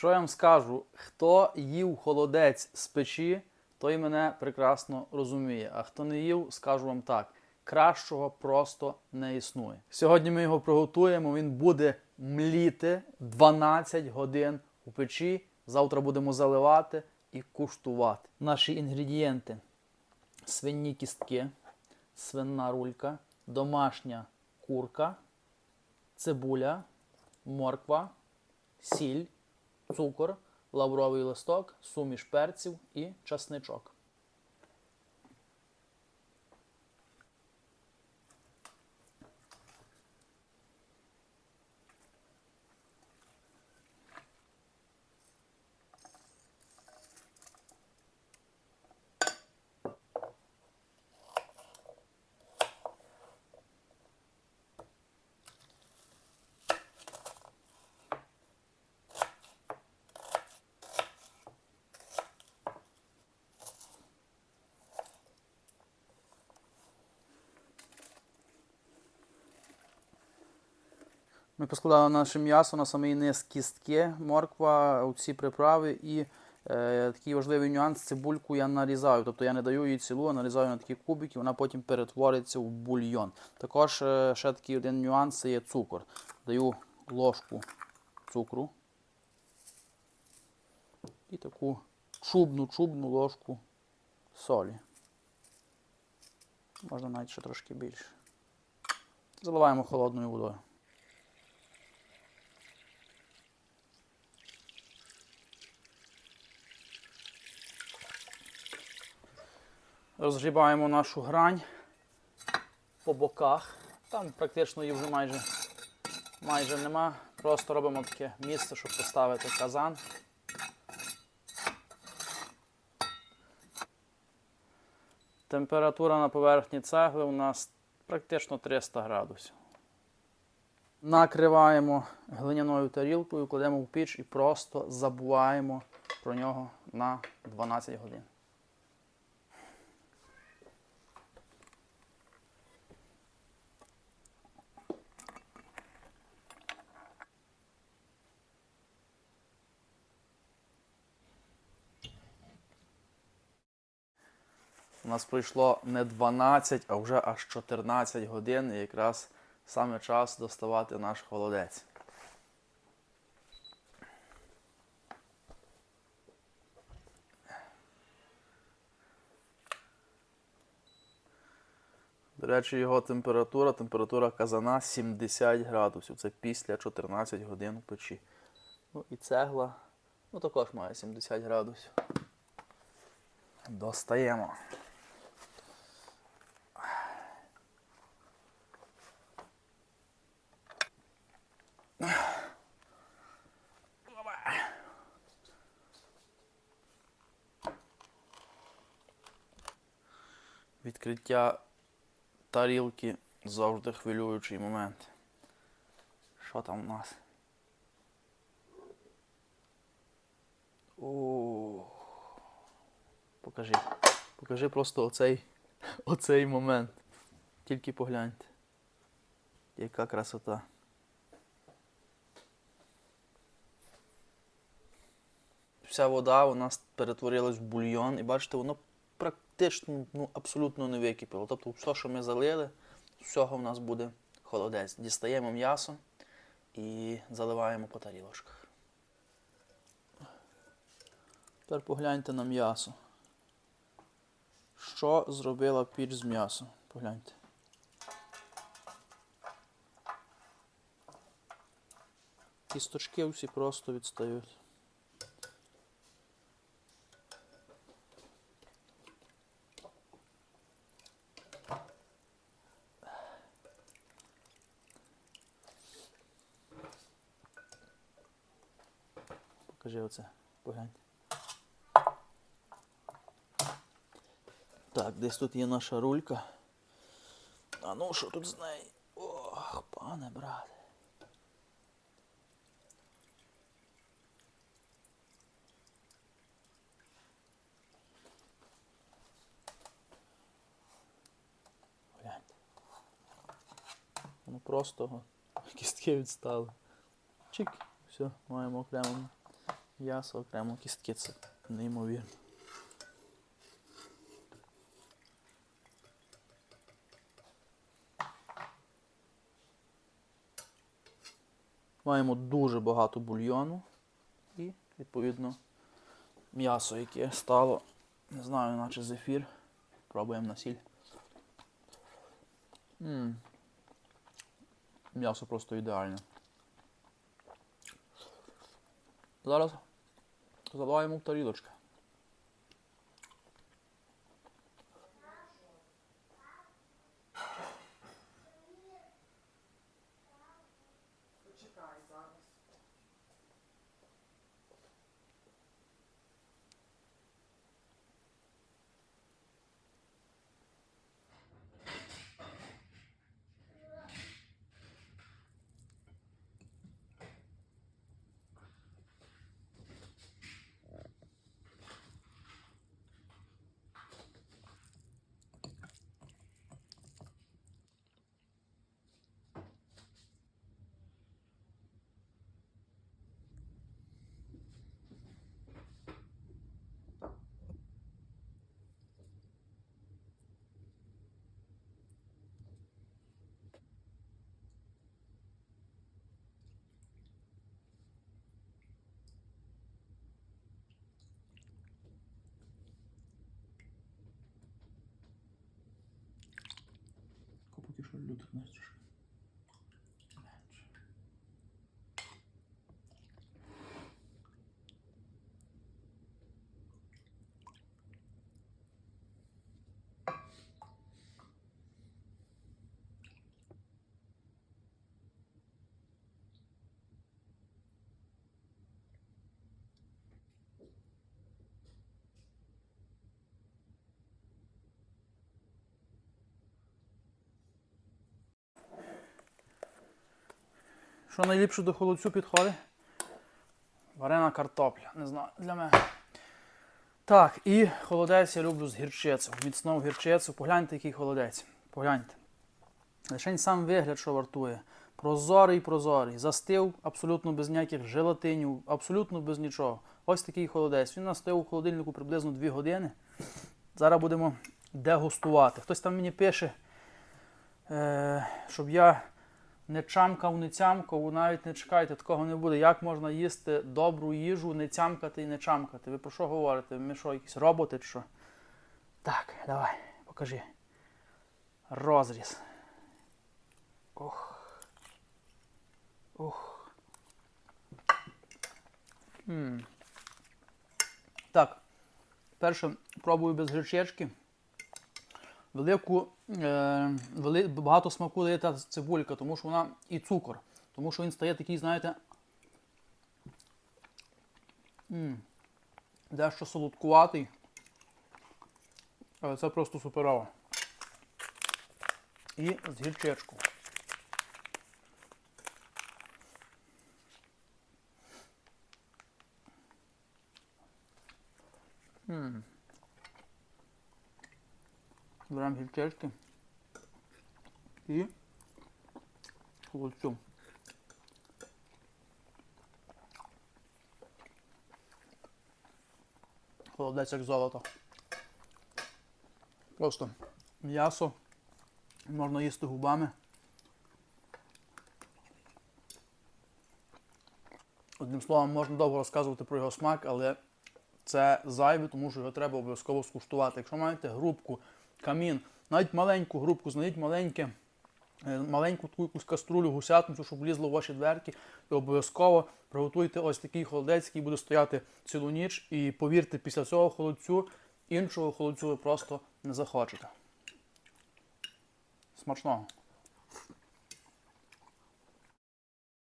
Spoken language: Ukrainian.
Що я вам скажу? Хто їв холодець з печі, той мене прекрасно розуміє. А хто не їв, скажу вам так: кращого просто не існує. Сьогодні ми його приготуємо. Він буде мліти 12 годин у печі. Завтра будемо заливати і куштувати. Наші інгредієнти: свині кістки, свинна рулька, домашня курка, цибуля, морква, сіль, цукор, лавровий листок, суміш перців і часничок. Ми поскладали наше м'ясо на самий низ кістки, морква, оці приправи і е, такий важливий нюанс цибульку я нарізаю. Тобто я не даю її цілу, а нарізаю на такі кубики, вона потім перетвориться в бульйон. Також е, ще такий один нюанс це є цукор. Даю ложку цукру і таку чубну-чубну ложку солі. Можна навіть ще трошки більше. Заливаємо холодною водою. Розгрібаємо нашу грань по боках. Там практично її вже майже, майже нема. Просто робимо таке місце, щоб поставити казан. Температура на поверхні цегли у нас практично 300 градусів. Накриваємо глиняною тарілкою, кладемо в піч і просто забуваємо про нього на 12 годин. У нас пройшло не 12, а вже аж 14 годин, і якраз саме час доставати наш холодець. До речі, його температура, температура казана 70 градусів. Це після 14 годин в печі. Ну і цегла ну, також має 70 градусів. Достаємо. Відкриття тарілки завжди хвилюючий момент. Що там у нас? Покажи. Покажи просто оцей, оцей момент. Тільки погляньте. Яка красота. Вся вода у нас перетворилась в бульйон, і бачите, воно практично ну, абсолютно не википіло. Тобто все, що ми залили, з всього в нас буде холодець. Дістаємо м'ясо і заливаємо по тарілочках. Тепер погляньте на м'ясо. Що зробила піч з м'ясом? Погляньте. Кісточки всі просто відстають. Покажи оце. Погляньте. Так, десь тут є наша рулька. А ну що тут з нею? Ох, пане брате. Гляньте. Воно просто кістки відстали. Чик, все, маємо окремо М'ясо окремо кістки це неймовірно. Маємо дуже багато бульйону і, відповідно, м'ясо, яке стало, не знаю, наче зефір. Пробуємо на сіль. М'ясо просто ідеальне. Зараз заливаємо в Поки що Що найліпше до холодцю підходить? Варена картопля. Не знаю, для мене. Так, і холодець я люблю з гірчицю. Міцну гірчицю. Погляньте, який холодець. Погляньте. Лишень сам вигляд, що вартує. Прозорий, прозорий. Застив абсолютно без ніяких желатинів, абсолютно без нічого. Ось такий холодець. Він настояв у холодильнику приблизно 2 години. Зараз будемо дегустувати. Хтось там мені пише, е, щоб я не чамкав, не цямкав, навіть не чекайте, такого не буде. Як можна їсти добру їжу, не цямкати і не чамкати? Ви про що говорите? Ми що, якісь роботи чи що? Так, давай, покажи. Розріз. Ох. Ох. м Так. Перше пробую без гречечки. Велику, е, вели, багато смаку дає та цибулька, тому що вона і цукор. Тому що він стає такий, знаєте, дещо солодкуватий. Але це просто суперово. І з гірчечку. Беремо гірчечки і холодцю. Холодець як золото. Просто м'ясо можна їсти губами. Одним словом, можна довго розказувати про його смак, але це зайве, тому що його треба обов'язково скуштувати. Якщо маєте грубку, камін, навіть маленьку грубку, знайдіть маленьке, е, маленьку таку якусь каструлю гусятницю, щоб влізло в ваші дверки, і обов'язково приготуйте ось такий холодець, який буде стояти цілу ніч. І повірте, після цього холодцю, іншого холодцю ви просто не захочете. Смачного!